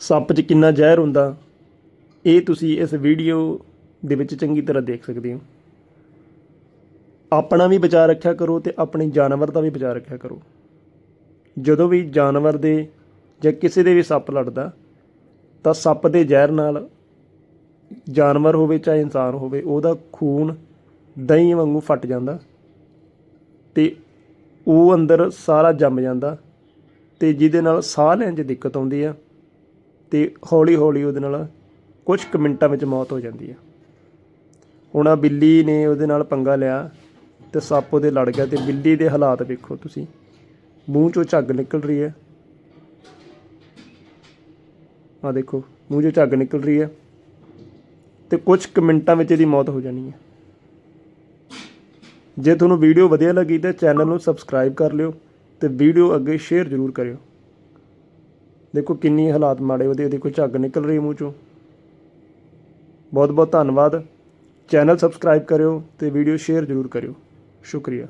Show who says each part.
Speaker 1: ਸੱਪ 'ਚ ਕਿੰਨਾ ਜ਼ਹਿਰ ਹੁੰਦਾ, ਇਹ ਤੁਸੀਂ ਇਸ ਵੀਡੀਓ ਦੇ ਵਿੱਚ ਚੰਗੀ ਤਰ੍ਹਾਂ ਦੇਖ ਸਕਦੇ ਹੋ। ਆਪਣਾ ਵੀ ਬਚਾਅ ਰੱਖਿਆ ਕਰੋ ਤੇ ਆਪਣੇ ਜਾਨਵਰ ਦਾ ਵੀ ਬਚਾਅ ਰੱਖਿਆ ਕਰੋ। ਜਦੋਂ ਵੀ ਜਾਨਵਰ ਦੇ ਜਾਂ ਕਿਸੇ ਦੇ ਵੀ ਸੱਪ ਲੜਦਾ, ਤਾਂ ਸੱਪ ਦੇ ਜ਼ਹਿਰ ਨਾਲ ਜਾਨਵਰ ਹੋਵੇ ਚਾਹੇ ਇਨਸਾਨ ਹੋਵੇ, ਉਹਦਾ ਖੂਨ ਦਹੀਂ ਵਾਂਗੂ ਫਟ ਜਾਂਦਾ ਤੇ ਉਹ ਅੰਦਰ ਸਾਰਾ ਜੰਮ ਜਾਂਦਾ ਤੇ ਜਿਹਦੇ ਨਾਲ ਸਾਹ ਲੈਣ 'ਚ ਦਿੱਕਤ ਆਉਂਦੀ ਆ। ਤੇ ਹੌਲੀ ਹੌਲੀ ਉਹਦੇ ਨਾਲ ਕੁਝ ਕੁ ਮਿੰਟਾਂ ਵਿੱਚ ਮੌਤ ਹੋ ਜਾਂਦੀ ਹੈ ਹੁਣ ਆ ਬਿੱਲੀ ਨੇ ਉਹਦੇ ਨਾਲ ਪੰਗਾ ਲਿਆ ਤੇ ਸੱਪ ਉਹਦੇ ਲੜ ਗਿਆ ਤੇ ਬਿੱਲੀ ਦੇ ਹਾਲਾਤ ਵੇਖੋ ਤੁਸੀਂ। ਮੂੰਹ ਚੋਂ ਝੱਗ ਨਿਕਲ ਰਹੀ ਹੈ। ਆ ਦੇਖੋ, ਮੂੰਹ ਚੋਂ ਝੱਗ ਨਿਕਲ ਰਹੀ ਹੈ ਤੇ ਕੁਝ ਕੁ ਮਿੰਟਾਂ ਵਿੱਚ ਇਹਦੀ ਮੌਤ ਹੋ ਜਾਣੀ ਹੈ। ਜੇ ਤੁਹਾਨੂੰ ਵੀਡੀਓ ਵਧੀਆ ਲੱਗੀ ਤਾਂ ਚੈਨਲ ਨੂੰ ਸਬਸਕ੍ਰਾਈਬ ਕਰ ਲਿਓ ਤੇ ਵੀਡੀਓ ਅੱਗੇ ਸ਼ੇਅਰ ਜ਼ਰੂਰ ਕਰਿਓ। ਦੇਖੋ ਕਿੰਨੀ ਹਾਲਾਤ ਮਾੜੇ, ਉਹਦੇ ਦੇਖੋ ਝੱਗ ਨਿਕਲ ਰਹੀ ਮੂੰਹ ਚੋਂ। ਬਹੁਤ ਬਹੁਤ ਧੰਨਵਾਦ। ਚੈਨਲ ਸਬਸਕ੍ਰਾਈਬ ਕਰਿਓ ਤੇ ਵੀਡੀਓ ਸ਼ੇਅਰ ਜ਼ਰੂਰ ਕਰਿਓ। ਸ਼ੁਕਰੀਆ।